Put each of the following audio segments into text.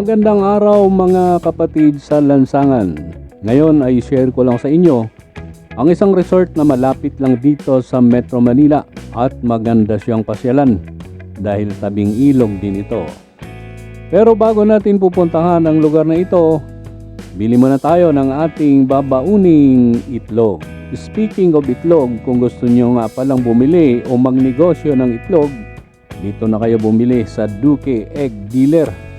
Magandang araw mga kapatid sa lansangan. Ngayon ay share ko lang sa inyo ang isang resort na malapit lang dito sa Metro Manila at maganda siyang pasyalan dahil tabing ilog din ito. Pero bago natin pupuntahan ang lugar na ito, bili muna tayo ng ating babauning itlog. Speaking of itlog, kung gusto nyo nga palang bumili o magnegosyo ng itlog, dito na kayo bumili sa Duque Egg Dealer.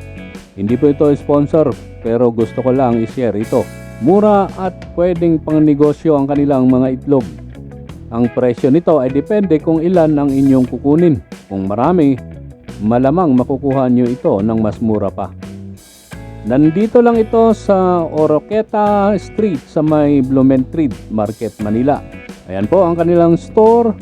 Hindi po ito sponsor, pero gusto ko lang i-share ito. Mura at pwedeng pang negosyo ang kanilang mga itlog. Ang presyo nito ay depende kung ilan ang inyong kukunin. Kung marami, malamang makukuha nyo ito ng mas mura pa. Nandito lang ito sa Oroqueta Street sa may Blumentritt Market, Manila. Ayan po ang kanilang store.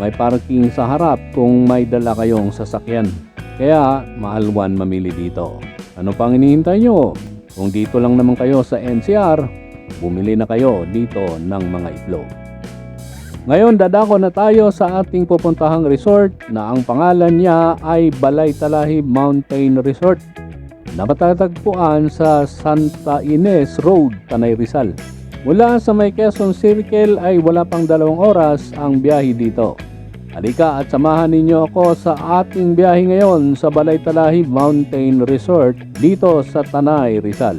May parking sa harap kung may dala kayong sasakyan. Kaya maalwan mamili dito. Ano pang hinihintay nyo? Kung dito lang naman kayo sa NCR, bumili na kayo dito ng mga itlog. Ngayon dadako na tayo sa ating pupuntahang resort na ang pangalan niya ay Balay Talahib Mountain Resort na matatagpuan sa Santa Ines Road, Tanay Rizal. Mula sa may Quezon Circle ay wala pang dalawang oras ang biyahe dito. Halika at samahan ninyo ako sa ating biyahe ngayon sa Balay Talahib Mountain Resort dito sa Tanay Rizal.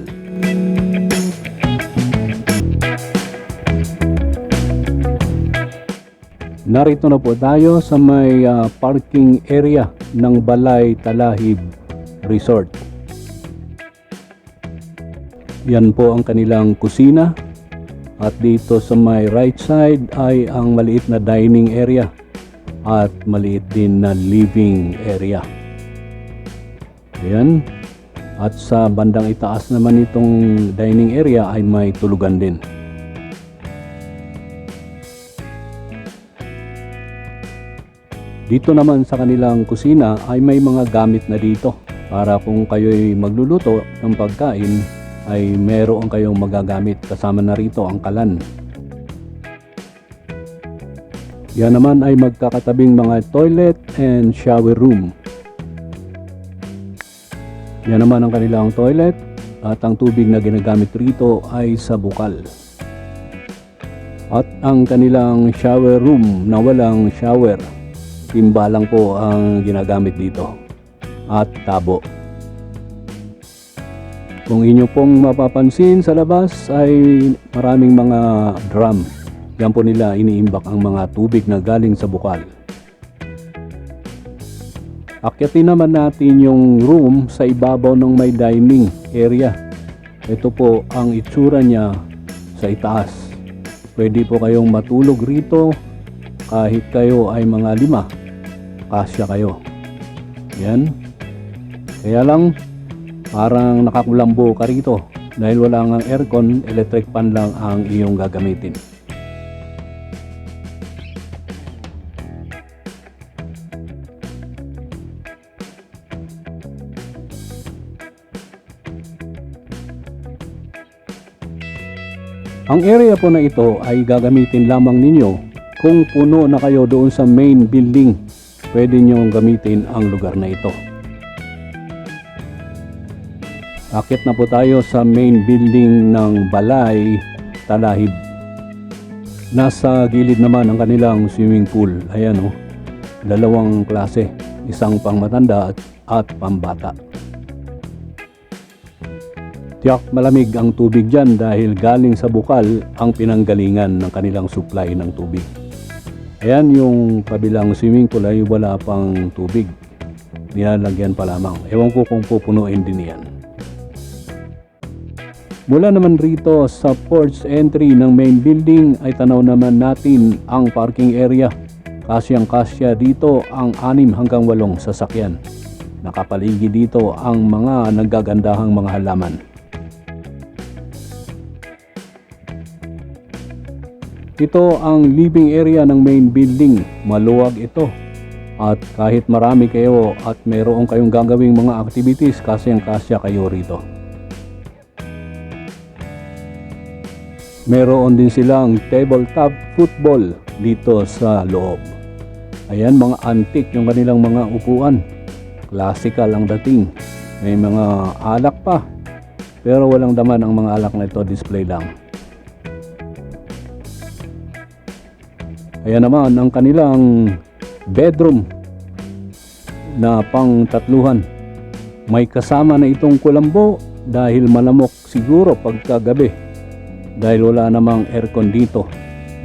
Narito na po tayo sa may ah, parking area ng Balay Talahib Resort. Yan po ang kanilang kusina. At dito sa may right side ay ang maliit na dining area at maliit din na living area. Ayan. At sa bandang itaas naman itong dining area ay may tulugan din. Dito naman sa kanilang kusina ay may mga gamit na dito para kung kayo'y magluluto ng pagkain ay meron kayong magagamit kasama na rito ang kalan. Yan naman ay magkakatabing mga toilet and shower room. Yan naman ang kanilang toilet at ang tubig na ginagamit rito ay sa bukal. At ang kanilang shower room na walang shower, timba lang po ang ginagamit dito at tabo. Kung inyo pong mapapansin sa labas ay maraming mga drum. Yan po nila iniimbak ang mga tubig na galing sa bukal. Akyatin naman natin yung room sa ibabaw ng may dining area. Ito po ang itsura niya sa itaas. Pwede po kayong matulog rito kahit kayo ay mga lima. Kasya kayo. Yan. Kaya lang parang nakakulambo ka rito dahil wala ngang aircon, electric fan lang ang iyong gagamitin. Ang area po na ito ay gagamitin lamang ninyo kung puno na kayo doon sa main building. Pwede nyo gamitin ang lugar na ito. Akit na po tayo sa main building ng Balay Talahib. Nasa gilid naman ang kanilang swimming pool. Ayan o, dalawang klase. Isang pang matanda at, at pambata. Tiyak malamig ang tubig dyan dahil galing sa bukal ang pinanggalingan ng kanilang supply ng tubig. Ayan yung kabilang swimming pool ay wala pang tubig. Nilalagyan pa lamang. Ewan ko kung pupunuin din yan. Mula naman rito sa porch entry ng main building ay tanaw naman natin ang parking area. Kasyang kasya dito ang anim hanggang walong sasakyan. Nakapaligid dito ang mga naggagandahang mga halaman. Ito ang living area ng main building. Maluwag ito. At kahit marami kayo at mayroon kayong gagawing mga activities, kasyang kasya kayo rito. Meron din silang tabletop football dito sa loob. Ayan, mga antique yung kanilang mga upuan. Classical ang dating. May mga alak pa. Pero walang daman ang mga alak na ito, display lang. Ayan naman ang kanilang bedroom na pang tatluhan. May kasama na itong kulambo dahil malamok siguro pagkagabi dahil wala namang aircon dito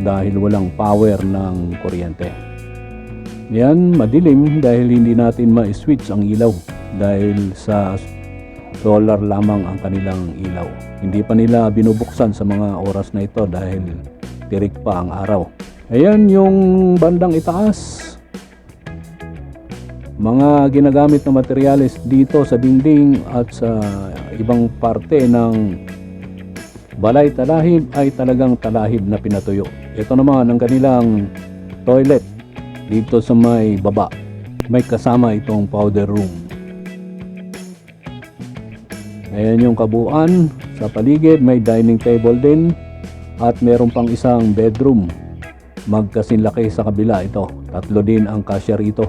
dahil walang power ng kuryente. Yan, madilim dahil hindi natin ma-switch ang ilaw dahil sa solar lamang ang kanilang ilaw. Hindi pa nila binubuksan sa mga oras na ito dahil tirik pa ang araw. Ayan yung bandang itaas. Mga ginagamit na materyales dito sa dingding at sa ibang parte ng balay talahib ay talagang talahib na pinatuyo. Ito naman ang kanilang toilet dito sa may baba. May kasama itong powder room. Ayan yung kabuuan. Sa paligid may dining table din at meron pang isang bedroom. Magkasinlaki sa kabila ito. Tatlo din ang kasya rito.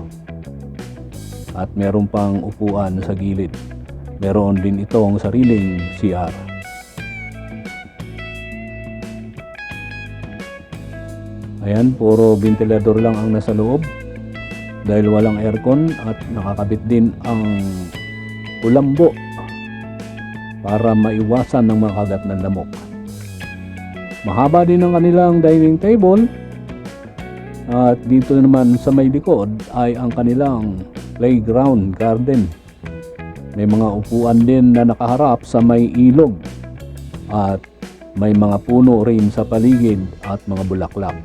At meron pang upuan sa gilid. Meron din itong sariling CR. Ayan, puro ventilador lang ang nasa loob dahil walang aircon at nakakabit din ang kulambo para maiwasan ng mga kagat ng lamok. Mahaba din ang kanilang dining table at dito naman sa may likod ay ang kanilang playground garden. May mga upuan din na nakaharap sa may ilog at may mga puno rin sa paligid at mga bulaklak.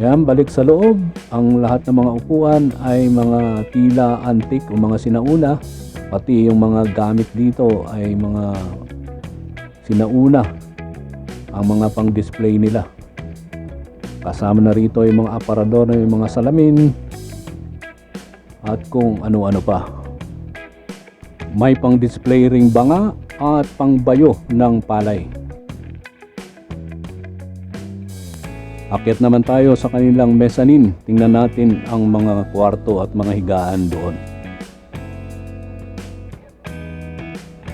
Ayan, balik sa loob. Ang lahat ng mga upuan ay mga tila antik o mga sinauna. Pati yung mga gamit dito ay mga sinauna. Ang mga pang-display nila. Kasama na rito yung mga aparador yung mga salamin at kung ano-ano pa. May pang-display ring banga at pangbayo ng palay. Akyat naman tayo sa kanilang mezzanine. Tingnan natin ang mga kwarto at mga higaan doon.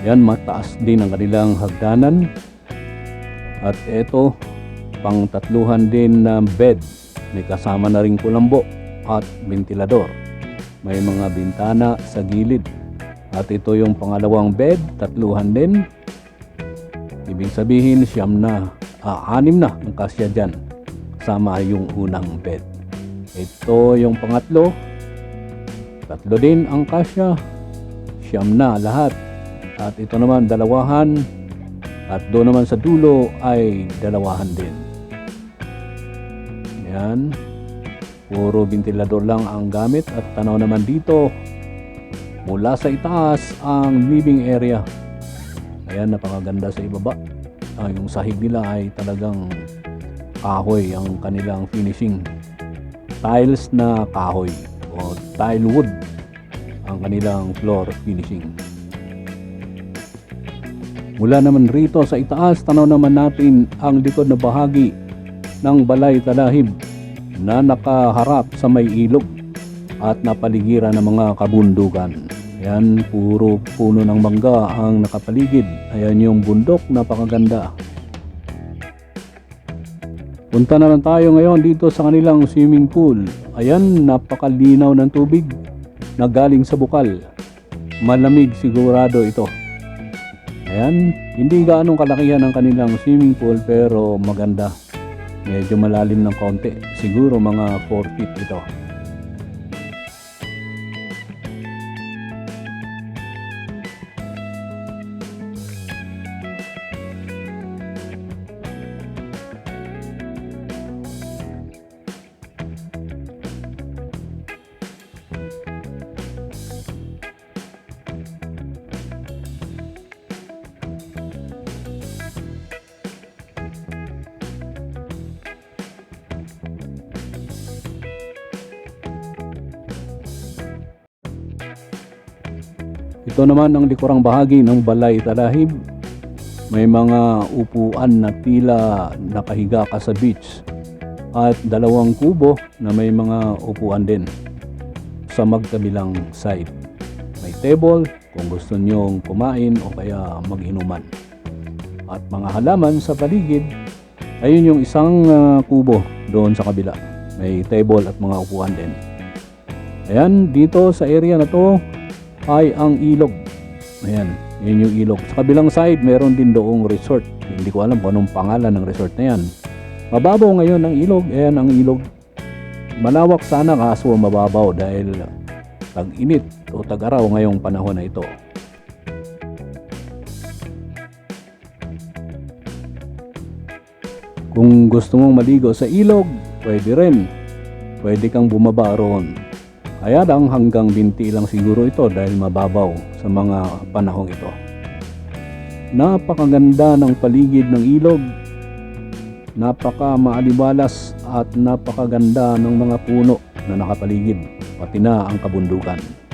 Yan, mataas din ang kanilang hagdanan. At ito, pang tatluhan din na bed. May kasama na rin kulambo at ventilador. May mga bintana sa gilid. At ito yung pangalawang bed, tatluhan din. Ibig sabihin, siyam na, ah, anim na ang kasya dyan kasama yung unang bed. Ito yung pangatlo. Tatlo din ang kasya. Siyam na lahat. At ito naman dalawahan. At doon naman sa dulo ay dalawahan din. Yan. Puro ventilador lang ang gamit at tanaw naman dito mula sa itaas ang living area. Ayan, napakaganda sa ibaba. Ah, yung sahig nila ay talagang kahoy ang kanilang finishing. Tiles na kahoy o tile wood ang kanilang floor finishing. Mula naman rito sa itaas, tanaw naman natin ang likod na bahagi ng balay talahib na nakaharap sa may ilog at napaligiran ng mga kabundukan. Ayan, puro puno ng mangga ang nakapaligid. Ayan yung bundok, napakaganda. Punta naman tayo ngayon dito sa kanilang swimming pool. Ayan, napakalinaw ng tubig na galing sa bukal. Malamig sigurado ito. Ayan, hindi gaanong kalakihan ang kanilang swimming pool pero maganda. Medyo malalim ng konti. Siguro mga 4 feet ito. Ito naman ang likurang bahagi ng balay talahib. May mga upuan na tila nakahiga ka sa beach at dalawang kubo na may mga upuan din sa magkabilang side. May table kung gusto nyong kumain o kaya mag-inuman. At mga halaman sa paligid, ayun yung isang ah, kubo doon sa kabila. May table at mga upuan din. Ayan, dito sa area na to ay ang ilog. Ayan, yun yung ilog. Sa kabilang side, meron din doong resort. Hindi ko alam kung anong pangalan ng resort na yan. Mababaw ngayon ang ilog. Ayan ang ilog. Malawak sana kaso mababaw dahil tag-init o tag-araw ngayong panahon na ito. Kung gusto mong maligo sa ilog, pwede rin. Pwede kang bumaba roon. Kaya lang hanggang binti lang siguro ito dahil mababaw sa mga panahong ito. Napakaganda ng paligid ng ilog. Napaka maalibalas at napakaganda ng mga puno na nakapaligid, pati na ang kabundukan.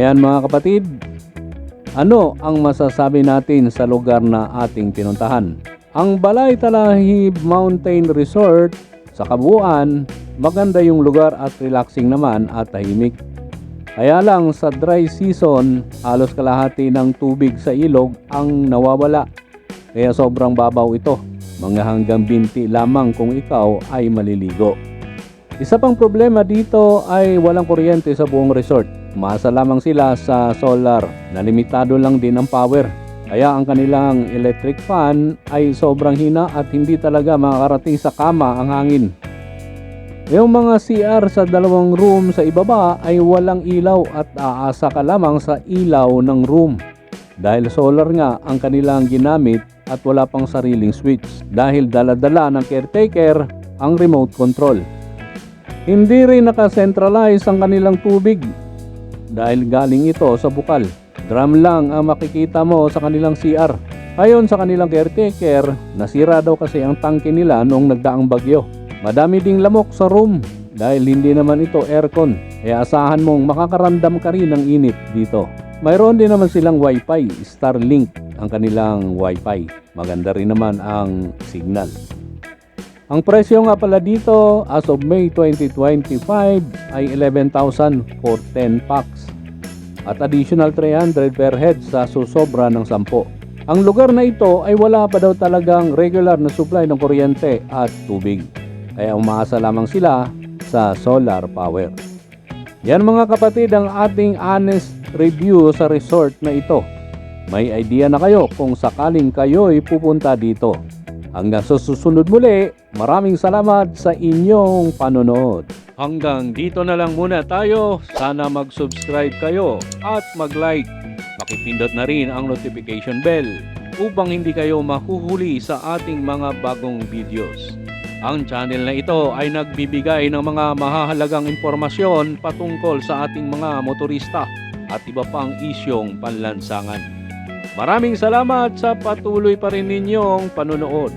Ayan mga kapatid, ano ang masasabi natin sa lugar na ating pinuntahan? Ang Balay Talahib Mountain Resort sa kabuuan, maganda yung lugar at relaxing naman at tahimik. Kaya lang sa dry season, halos kalahati ng tubig sa ilog ang nawawala. Kaya sobrang babaw ito, mga hanggang binti lamang kung ikaw ay maliligo. Isa pang problema dito ay walang kuryente sa buong resort. Umasa lamang sila sa solar na limitado lang din ang power. Kaya ang kanilang electric fan ay sobrang hina at hindi talaga makakarating sa kama ang hangin. Yung mga CR sa dalawang room sa ibaba ay walang ilaw at aasa ka lamang sa ilaw ng room. Dahil solar nga ang kanilang ginamit at wala pang sariling switch dahil dala-dala ng caretaker ang remote control. Hindi rin nakacentralize ang kanilang tubig dahil galing ito sa bukal. Drum lang ang makikita mo sa kanilang CR. Ayon sa kanilang caretaker, nasira daw kasi ang tangke nila noong nagdaang bagyo. Madami ding lamok sa room dahil hindi naman ito aircon. Kaya asahan mong makakaramdam ka rin ng init dito. Mayroon din naman silang wifi, Starlink ang kanilang wifi. Maganda rin naman ang signal. Ang presyo nga pala dito as of May 2025 ay 11,000 for 10 packs at additional 300 per head sa susobra ng 10. Ang lugar na ito ay wala pa daw talagang regular na supply ng kuryente at tubig. Kaya umaasa lamang sila sa solar power. Yan mga kapatid ang ating honest review sa resort na ito. May idea na kayo kung sakaling kayo'y pupunta dito. Hanggang sa susunod muli, maraming salamat sa inyong panonood. Hanggang dito na lang muna tayo. Sana mag-subscribe kayo at mag-like. Pakipindot na rin ang notification bell upang hindi kayo mahuhuli sa ating mga bagong videos. Ang channel na ito ay nagbibigay ng mga mahahalagang impormasyon patungkol sa ating mga motorista at iba pang isyong panlansangan. Maraming salamat sa patuloy pa rin ninyong panonood.